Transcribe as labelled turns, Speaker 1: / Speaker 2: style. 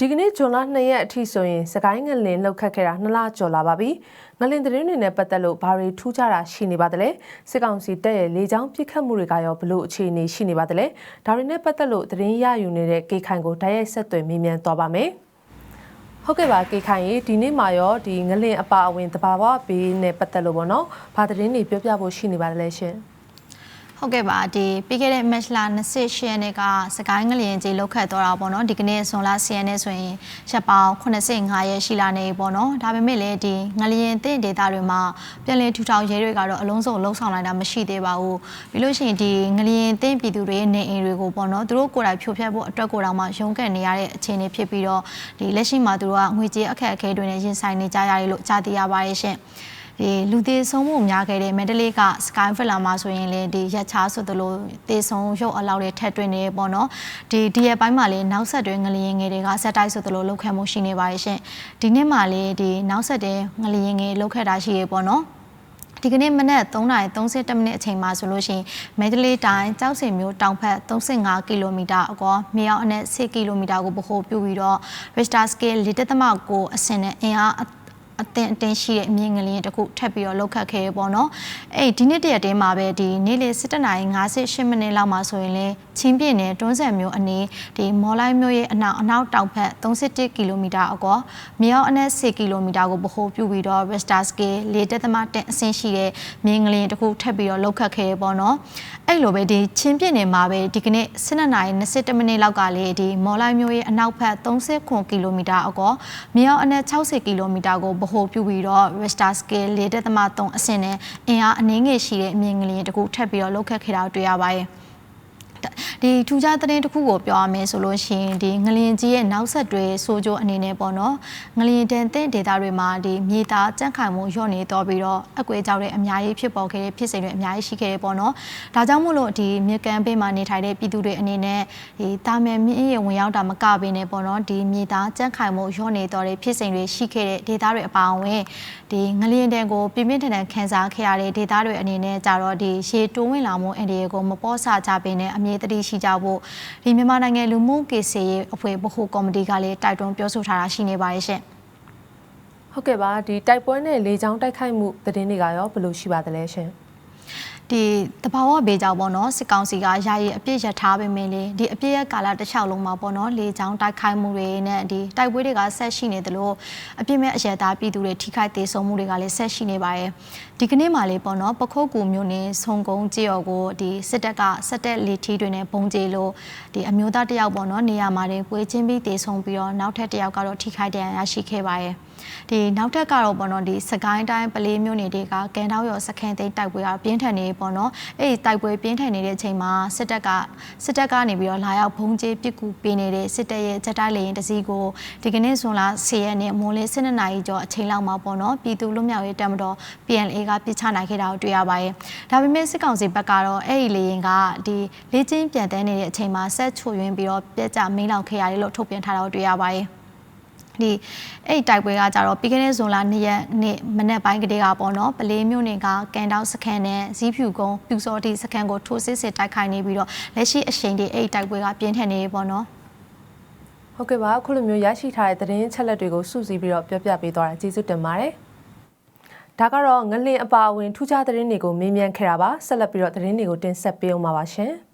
Speaker 1: ဒီကနေ့ဇွန်လ2ရက်အထိဆိုရင်စကိုင်းငလင်လောက်ခတ်ခဲ့တာ2လကျော်လာပါပြီ။ငလင်သတင်းတွေနဲ့ပတ်သက်လို့ဘာတွေထူးခြားတာရှိနေပါသလဲ။စစ်ကောင်စီတပ်ရဲ့လေကြောင်းပစ်ခတ်မှုတွေကရောဘလို့အခြေအနေရှိနေပါသလဲ။ဒါတွေနဲ့ပတ်သက်လို့သတင်းရယူနေတဲ့ကေခိုင်ကိုတိုက်ရိုက်ဆက်သွယ်မေးမြန်းသွားပါမယ်။ဟုတ်ကဲ့ပါကေခိုင်ရေဒီနေ့မှာရောဒီငလင်အပါအဝင်တဘာဝဘေးနဲ့ပတ်သက်လို့ပေါ့နော်။ဘာသတင်းတွေပြောပြဖို့ရှိနေပါသလဲရှင်။
Speaker 2: ဟုတ်ကဲ့ပါဒီပြီးခဲ့တဲ့ match လာ28ရက်နေ့ကစကိုင်းငလျင်ကြီးလောက်ခတ်တော့တာပေါ့နော်ဒီကနေ့ဇွန်လ10ရက်နေ့ဆိုရင်ရက်ပေါင်း85ရက်ရှိလာနေပေါ့နော်ဒါပေမဲ့လည်းဒီငလျင်တင့်ဒေတာတွေမှာပြည်လည်ထူထောင်ရဲတွေကတော့အလုံးစုံလှုံ့ဆော်နိုင်တာမရှိသေးပါဘူးပြီးလို့ရှိရင်ဒီငလျင်တင့်ပြည်သူတွေရဲ့နေအိမ်တွေကိုပေါ့နော်သူတို့ကိုယ်တိုင်ဖြိုဖျက်ဖို့အတွက်ကိုယ်တော်မှရုန်းကန်နေရတဲ့အခြေအနေဖြစ်ပြီးတော့ဒီလက်ရှိမှာသူတို့ကငွေကြေးအခက်အခဲတွေနဲ့ရင်ဆိုင်နေကြရတယ်လို့ကြားသိရပါတယ်ရှင် ဒီလူသေးဆုံးမှုများခဲ့တဲ့မန္တလေးက Sky Villa မှာဆိုရင်လေဒီရက်ချားဆိုသလိုသေဆုံးရုပ်အလောက်တွေထက်တွင်နေပေါ့နော်ဒီဒီရက်ပိုင်းမှာလေနောက်ဆက်တွဲငလျင်ငယ်တွေကဇက်တိုက်ဆိုသလိုလောက်ခဲ့မှုရှိနေပါတယ်ရှင်ဒီနေ့မှာလေဒီနောက်ဆက်တွဲငလျင်ငယ်လောက်ခဲ့တာရှိရေပေါ့နော်ဒီကနေ့မနက်3:30မိနစ်အချိန်မှာဆိုလို့ရှိရင်မဲဒလေးတိုင်းကြောက်စင်မြို့တောင်ဘက်35ကီလိုမီတာအကွာမြေအောင်အနက်10ကီလိုမီတာကိုဗဟိုပြုပြီးတော့ Richter scale 4.9အဆင့်နဲ့အင်အား အသင်အတင်းရှိတဲ့အမြင့်ငလျင်တစ်ခုထပ်ပြီးတော့လောက်ခတ်ခဲ့ရပေါ့နော်အဲ့ဒီနေ့တရက်တည်းမှာပဲဒီနေ့လေ7:58မိနစ်လောက်မှာဆိုရင်လေချင်းပြင်းနယ်တွန်းဆန်မြို့အနီးဒီမော်လိုက်မြို့ရဲ့အနောက်အနောက်တောင်ဘက်31ကီလိုမီတာအကွာမြောက်အနက်10ကီလိုမီတာကိုဗဟိုပြုပြီးတော့ Richter scale 4.1အဆင့်ရှိတဲ့မြင့်ငလျင်တစ်ခုထပ်ပြီးတော့လောက်ခတ်ခဲ့ရပေါ့နော်အဲ့လိုပဲဒီချင်းပြင်းနယ်မှာပဲဒီကနေ့7:22မိနစ်လောက်ကလေဒီမော်လိုက်မြို့ရဲ့အနောက်ဘက်39ကီလိုမီတာအကွာမြောက်အနက်60ကီလိုမီတာကိုဗဟိုပြုပြီးတော့ Richter scale 4.3အဆင့်နဲ့အင်အားအနည်းငယ်ရှိတဲ့အမြင့်ငလျင်တစ်ခုထပ်ပြီးတော့လောက်ခတ်ခဲ့တာတွေ့ရပါတယ်။ ဒီထူးခြားသတင်းတစ်ခုကိုပြောရမယ်ဆိုလို့ရှိရင်ဒီငလျင်ကြီးရဲ့နောက်ဆက်တွဲဆိုးကျိုးအနေနဲ့ပေါ့နော်ငလျင်တန်တဲ့ဒေတာတွေမှာဒီမြေသားကြန့်ခိုင်မှုညော့နေတော့ပြီးတော့အကွေကြောက်တဲ့အများကြီးဖြစ်ပေါ်ခဲ့တဲ့ဖြစ်စဉ်တွေအများကြီးရှိခဲ့တယ်ပေါ့နော်ဒါကြောင့်မို့လို့ဒီမြေကန်ပေးမှာနေထိုင်တဲ့ပြည်သူတွေအနေနဲ့ဒီတာမယ်မြင့်ရဝင်ရောက်တာမကဘဲနဲ့ပေါ့နော်ဒီမြေသားကြန့်ခိုင်မှုညော့နေတော့တဲ့ဖြစ်စဉ်တွေရှိခဲ့တဲ့ဒေတာတွေအပါအဝင်ဒီငလျင်တန်ကိုပြင်းပြင်းထန်ထန်ခံစားခဲ့ရတဲ့ဒေတာတွေအနေနဲ့ကြတော့ဒီရေတိုးဝင်လာမှုအန်ဒီယေကိုမပေါ်ဆကြပင်နဲ့အမြဲတမ်းရှိကြဖို့ဒီမြန်မာနိုင်ငံလူမှုကေစီရေးအဖွဲ့ဗဟိုကော်မတီကလည်းတိုက်တွန်းပြောဆိုထားတာရှိနေပါတယ်ရှင်
Speaker 1: ဟုတ်ကဲ့ပါဒီတိုက်ပွဲနဲ့လေကြောင်းတိုက်ခိုက်မှုသတင်းတွေကရောဘယ်လိုရှိပါသလဲရှင်။
Speaker 2: ဒီတဘာဝဘေးကြောင့်ပေါ့နော်စစ်ကောင်စီကယာယီအပြစ်ရထားပေမဲ့လေဒီအပြစ်ရကာလတစ်လျှောက်လုံးမှာပေါ့နော်လေချောင်းတိုက်ခိုက်မှုတွေနဲ့ဒီတိုက်ပွဲတွေကဆက်ရှိနေတယ်လို့အပြစ်မဲ့အရသားပြည်သူတွေထိခိုက်သေးဆုံးမှုတွေကလည်းဆက်ရှိနေပါတယ်ဒီကနေ့မှလေပေါ့နော်ပခုတ်ကူမျိုးနဲ့ဆုံကုန်းကြေော်ကိုဒီစစ်တပ်ကစက်တက်လီထီတွေနဲ့ပုံကြေလို့ဒီအမျိုးသားတယောက်ပေါ့နော်နေရာမှာတင်ပွေးချင်းပြီးတေဆုံးပြီးတော့နောက်ထပ်တယောက်ကတော့ထိခိုက်ဒဏ်ရာရရှိခဲ့ပါတယ်ဒီနောက်ထပ်ကတော့ပေါ့နော်ဒီစကိုင်းတိုင်းပလေးမျိုးနေတွေကကန်တောက်ရောစခန်းသိမ်းတိုက်ပွဲကပြင်းထန်နေပေါ့နော်အဲ့ဒီတိုက်ပွဲပြင်းထန်နေတဲ့အချိန်မှာစစ်တပ်ကစစ်တပ်ကနေပြီးတော့လာရောက်ဘုံကျဲပစ်ကူပေးနေတဲ့စစ်တပ်ရဲ့ချက်တိုက်လေရင်တစည်းကိုဒီကနေ့ဇွန်လ10ရက်နေ့မိုးလင်း7နာရီကျော်အချိန်လောက်မှာပေါ့နော်ပြည်သူလူမျိုးရေးတပ်မတော် PNA ကပြစ်ချနိုင်ခဲ့တာကိုတွေ့ရပါတယ်ဒါပေမဲ့စစ်ကောင်စီဘက်ကတော့အဲ့ဒီလေရင်ကဒီလေ့ကျင့်ပြန်တန်းနေတဲ့အချိန်မှာဆက်ချွယွင်းပြီးတော့ပြက်ကြမင်းလောင်ခဲ့ရတယ်လို့ထုတ်ပြန်ထားတာကိုတွေ့ရပါတယ် ဒီအဲ့တိုက်ပွဲကကြတော့ပြီးခဲ့တဲ့ဇွန်လ2ရက်နေ့မနေ့ပိုင်းကတည်းကပေါ့နော်ပလေးမျိုးနေကကန်တောက်စခန်းနဲ့ဇီးဖြူကုန်းပြူစောတိစခန်းကိုထိုးစစ်စစ်တိုက်ခိုက်နေပြီးတော့လက်ရှိအချိန်ဒီအဲ့တိုက်ပွဲကပြင်းထန်နေပြီပေါ့နော်
Speaker 1: ဟုတ်ကဲ့ပါအခုလိုမျိုးရရှိထားတဲ့သတင်းချက်လက်တွေကိုစုစည်းပြီးတော့ပြောပြပေးသွားတာကျေးဇူးတင်ပါတယ်။ဒါကတော့ငလင်အပါအဝင်ထူးခြားသတင်းတွေကိုမေးမြန်းခဲ့တာပါဆက်လက်ပြီးတော့သတင်းတွေကိုတင်ဆက်ပေးအောင်ပါပါရှင်။